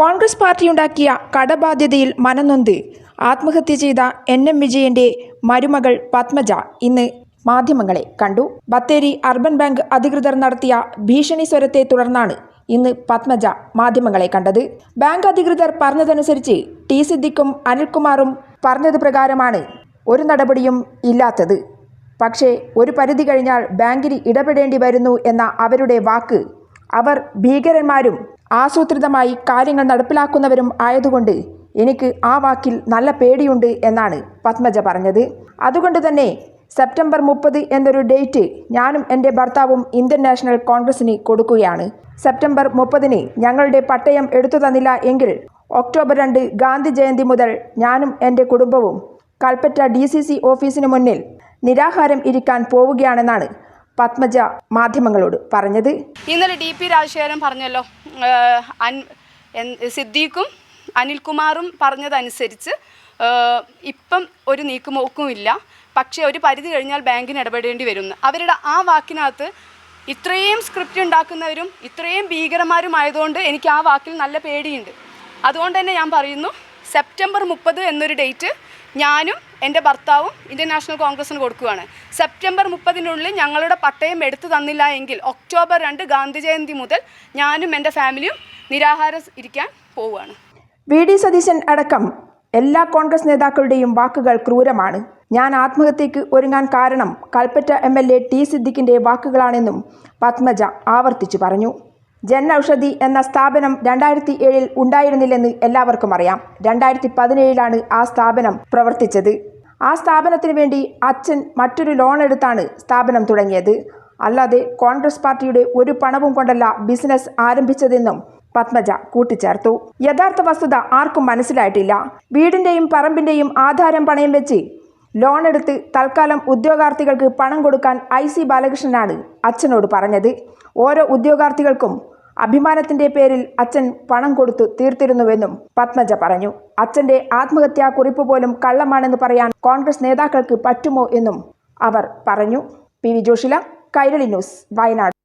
കോൺഗ്രസ് പാർട്ടിയുണ്ടാക്കിയ കടബാധ്യതയിൽ മനനൊന്ത്. ആത്മഹത്യ ചെയ്ത N M വിജയന്റെ മരുമകൾ പത്മജ ഇന്ന് മാധ്യമങ്ങളെ കണ്ടു. ബത്തേരി അർബൻ ബാങ്ക് അധികൃതർ നടത്തിയ ഭീഷണി സ്വരത്തെ തുടർന്നാണ് ഇന്ന് പത്മജ മാധ്യമങ്ങളെ കണ്ടത്. ബാങ്ക് അധികൃതർ പറഞ്ഞതനുസരിച്ച് ടി സിദ്ദിഖും അനിൽകുമാറും പറഞ്ഞത് പ്രകാരമാണ് ഒരു നടപടിയും ഇല്ലാത്തത്. പക്ഷേ ഒരു പരിധി കഴിഞ്ഞാൽ ബാങ്കിന് ഇടപെടേണ്ടി വരുന്നു എന്ന അവരുടെ വാക്ക് അവർ ഭീകരന്മാരും ആസൂത്രിതമായി കാര്യങ്ങൾ നടപ്പിലാക്കുന്നവരും ആയതുകൊണ്ട് എനിക്ക് ആ വാക്കിൽ നല്ല പേടിയുണ്ട് എന്നാണ് പത്മജ പറഞ്ഞത്. അതുകൊണ്ട് തന്നെ സെപ്റ്റംബർ മുപ്പത് എന്നൊരു ഡേറ്റ് ഞാനും എന്റെ ഭർത്താവും ഇന്ത്യൻ നാഷണൽ കോൺഗ്രസിന് കൊടുക്കുകയാണ്. സെപ്റ്റംബർ മുപ്പതിന് ഞങ്ങളുടെ പട്ടയം എടുത്തു തന്നില്ല എങ്കിൽ ഒക്ടോബർ രണ്ട് ഗാന്ധി ജയന്തി മുതൽ ഞാനും എന്റെ കുടുംബവും കൽപ്പറ്റ ഡി ഓഫീസിന് മുന്നിൽ നിരാഹാരം ഇരിക്കാൻ പോവുകയാണെന്നാണ് പത്മജ മാധ്യമങ്ങളോട് പറഞ്ഞത്? ഇന്നലെ ഡി പി രാജശേഖരൻ പറഞ്ഞല്ലോ സിദ്ദീഖും അനിൽകുമാറും പറഞ്ഞതനുസരിച്ച് ഇപ്പം ഒരു നീക്കുമോക്കും ഇല്ല പക്ഷേ ഒരു പരിധി കഴിഞ്ഞാൽ ബാങ്കിന് ഇടപെടേണ്ടി വരുന്നു. അവരുടെ ആ വാക്കിനകത്ത് ഇത്രയും സ്ക്രിപ്റ്റ് ഉണ്ടാക്കുന്നവരും ഇത്രയും ഭീകരന്മാരുമായതുകൊണ്ട് എനിക്ക് ആ വാക്കിൽ നല്ല പേടിയുണ്ട്. അതുകൊണ്ട് തന്നെ ഞാൻ പറയുന്നു സെപ്റ്റംബർ മുപ്പത് എന്നൊരു ഡേറ്റ് ഞാനും എന്റെ ഭർത്താവും ഇന്ത്യൻ നാഷണൽ കോൺഗ്രസിന് കൊടുക്കുകയാണ് സെപ്റ്റംബർ മുപ്പതിനുള്ളിൽ ഞങ്ങളുടെ പട്ടയം എടുത്തു തന്നില്ല എങ്കിൽ ഒക്ടോബർ രണ്ട് ഗാന്ധി ജയന്തി മുതൽ ഞാനും എന്റെ ഫാമിലിയും നിരാഹാരം ഇരിക്കാൻ പോവുകയാണ്. വി ഡി സതീശൻ അടക്കം എല്ലാ കോൺഗ്രസ് നേതാക്കളുടെയും വാക്കുകൾ ക്രൂരമാണ്. ഞാൻ ആത്മഹത്യക്ക് ഒരുങ്ങാൻ കാരണം Kalpetta M L A T സിദ്ദിഖിന്റെ വാക്കുകളാണെന്നും പത്മജ ആവർത്തിച്ചു പറഞ്ഞു. ജൻ ഔഷധി എന്ന സ്ഥാപനം രണ്ടായിരത്തി ഏഴിൽ ഉണ്ടായിരുന്നില്ലെന്ന് എല്ലാവർക്കും അറിയാം. രണ്ടായിരത്തി പതിനേഴിലാണ് ആ സ്ഥാപനം പ്രവർത്തിച്ചത്. ആ സ്ഥാപനത്തിന് വേണ്ടി അച്ഛൻ മറ്റൊരു ലോൺ എടുത്താണ് സ്ഥാപനം തുടങ്ങിയത്. അല്ലാതെ കോൺഗ്രസ് പാർട്ടിയുടെ ഒരു പണവും കൊണ്ടല്ല ബിസിനസ് ആരംഭിച്ചതെന്നും പത്മജ കൂട്ടിച്ചേർത്തു. യഥാർത്ഥ വസ്തുത ആർക്കും മനസ്സിലായിട്ടില്ല. വീടിന്റെയും പറമ്പിന്റെയും ആധാരം പണയം വെച്ച് ലോൺ എടുത്ത് തൽക്കാലം ഉദ്യോഗാർത്ഥികൾക്ക് പണം കൊടുക്കാൻ ഐ സി ബാലകൃഷ്ണനാണ് അച്ഛനോട് പറഞ്ഞത്. ഓരോ ഉദ്യോഗാർത്ഥികൾക്കും അഭിമാനത്തിന്റെ പേരിൽ അച്ഛൻ പണം കൊടുത്തു തീർത്തിരുന്നുവെന്നും പത്മജ പറഞ്ഞു. അച്ഛന്റെ ആത്മഹത്യാ കുറിപ്പ് പോലും കള്ളമാണെന്ന് പറയാൻ കോൺഗ്രസ് നേതാക്കൾക്ക് പറ്റുമോ എന്നും അവർ പറഞ്ഞു. P V Joshila Kairali news Wayanad.